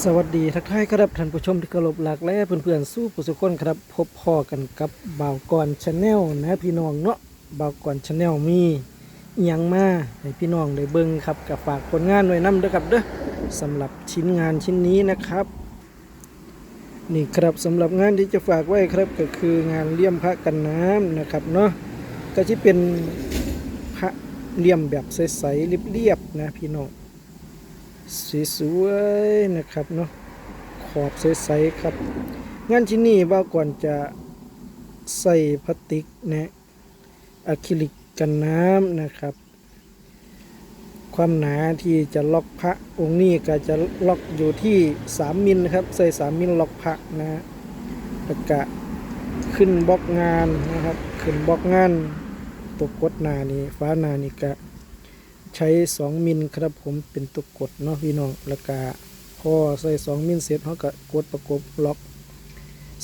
สวัสดีทักทายครับท่านผู้ชมที่เคารพหลักและเพื่อนๆสู้ผู้สุคนครับ พบพ่อกันกับบ่าวกรชาแนลนะพี่น้องเนาะบ่าวกรชาแนลมีอยังมาให้พี่น้องได้เบิ่งครับกับฝากผลงานไว้นํเด้อครับเด้อสำหรับชิ้นงานชิ้นนี้นะครับ นี่ครับสำหรับงานที่จะฝากไว้ครับก็คืองานเลี่ยมพระกันน้ำนะครับเนาะก็ที่เป็นพระเลี่ยมแบบใสๆเรียบๆนะพี่น้อง สวยๆนะครับเนาะขอบใสๆครับ งานชิ้นนี้ว่าก่อนจะใส่พลาสติกนะอะคริลิกกันน้ำนะครับ ความหนาที่จะล็อกพระองค์นี้ก็จะล็อกอยู่ที่ 3 มิลนะครับ ใส่ 3 มิลล็อกพระนะฮะแล้วก็ขึ้นบล็อกงานนะครับ ขึ้นบล็อกงานตัวกดหนานี่ฟ้าหนานี่ก็ ใช้ 2 มิลครับผมเป็นตัวกดเนาะพี่น้องแล้วก็พอใส่ 2 มิลเสร็จเขาก็กดประกบล็อก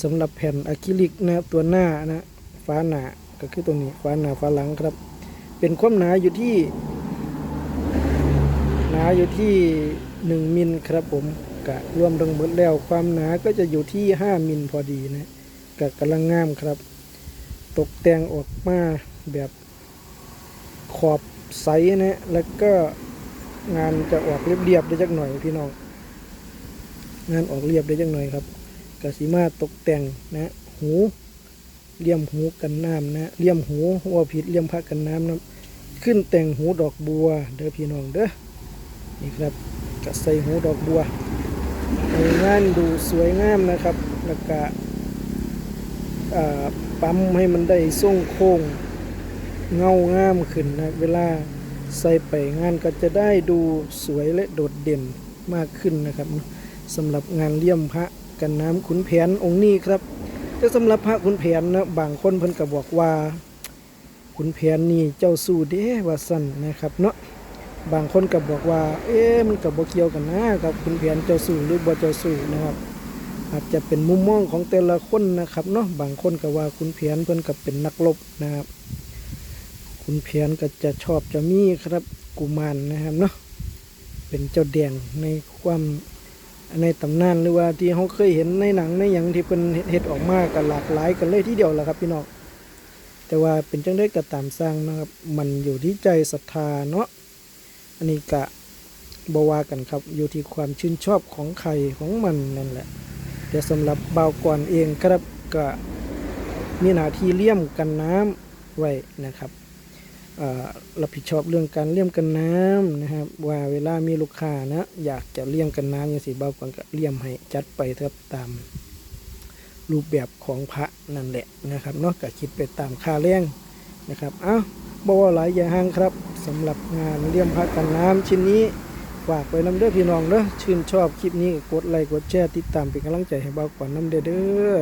สำหรับแผ่นอะคริลิกนะตัวหน้านะฟ้าหนาก็คือตรงนี้ฟ้าหนาฟ้าหลังครับ เป็นความหนาอยู่ที่ หนาอยู่ที่ 1 มิลครับผมกะรวมทั้งหมดแล้วความหนาก็จะอยู่ที่ 5 มิลพอดีนะกะกำลังงามครับ ตกแต่งออกมาแบบขอบ ใสนะแล้วก็งานจะออกเรียบๆได้จักหน่อยพี่น้อง งานออกเรียบได้จักหน่อยครับกสิมาตกแต่งนะหูเลี่ยมหูกันน้ำนะเลี่ยมหูว่าผิดเลี่ยมพระกันน้ำนะขึ้นแต่งหูดอกบัว เด้อพี่น้องเด้อนี่ครับก็ใส่หูดอกบัวงานดูสวยงามนะครับแล้วก็ปั๊มให้มันได้ทรงโค้ง เงางามขึ้นนะเวลาใส่ไปงานก็จะได้ดูสวยและโดดเด่นมากขึ้นนะครับสำหรับงานเลี่ยมพระกันน้ำขุนแผนองค์นี้ครับแต่สำหรับพระขุนแผนนะบางคนเพิ่นก็บอกว่าขุนแผนนี่เจ้าสู้เด้ว่าสั่นนะครับเนาะบางคนก็บอกว่า เอ๊ะมันกับบ่เกี่ยวกันนะกับขุนแผนเจ้าสู้หรือบ่เจ้าสู้นะครับ อาจจะเป็นมุมมองของแต่ละคนนะครับเนาะบางคนก็ว่าขุนแผนเพิ่นก็เป็นนักรบนะครับ คุณเพียนก็จะชอบจะมีครับกุมารนะครับเนาะเป็นเจ้าแดงในความในตำนานหรือว่าที่เขาเคยเห็นในหนังในอย่างที่เป็นเฮ็ดออกมากันหลากหลายกันเลยที่เดียวแหละครับพี่น้องแต่ว่าเป็นจังได้ก็ตามสร้างนะครับ มันอยู่ที่ใจศรัทธาเนาะอันนี้กะบวากันครับ อยู่ที่ความชื่นชอบของใครของมันนั่นแหละแต่สำหรับบ่าวก่อนเองครับก็มีหน้าที่เลี่ยมกันน้ำไว้นะครับ รับผิดชอบเรื่องการเลี่ยมกันน้ำนะครับ ว่าเวลามีลูกค้านะอยากจะเลี่ยมกันน้ำอย่างสีเบาก่อนก็เลี่ยมให้จัดไปครับตามรูปแบบของพระนั่นแหละนะครับนอกจากคิดไปตามค่าแรงนะครับเอ้าบอกว่าหลายอย่างห้างครับสำหรับงานเลี่ยมพระกันน้ำชิ้นนี้ฝากไว้น้ำเด้อพี่น้องเด้อชื่นชอบคลิปนี้กดไลค์กดแชร์ติดตามเป็นกำลังใจให้เบาก่อนน้ำเด้อเด้อ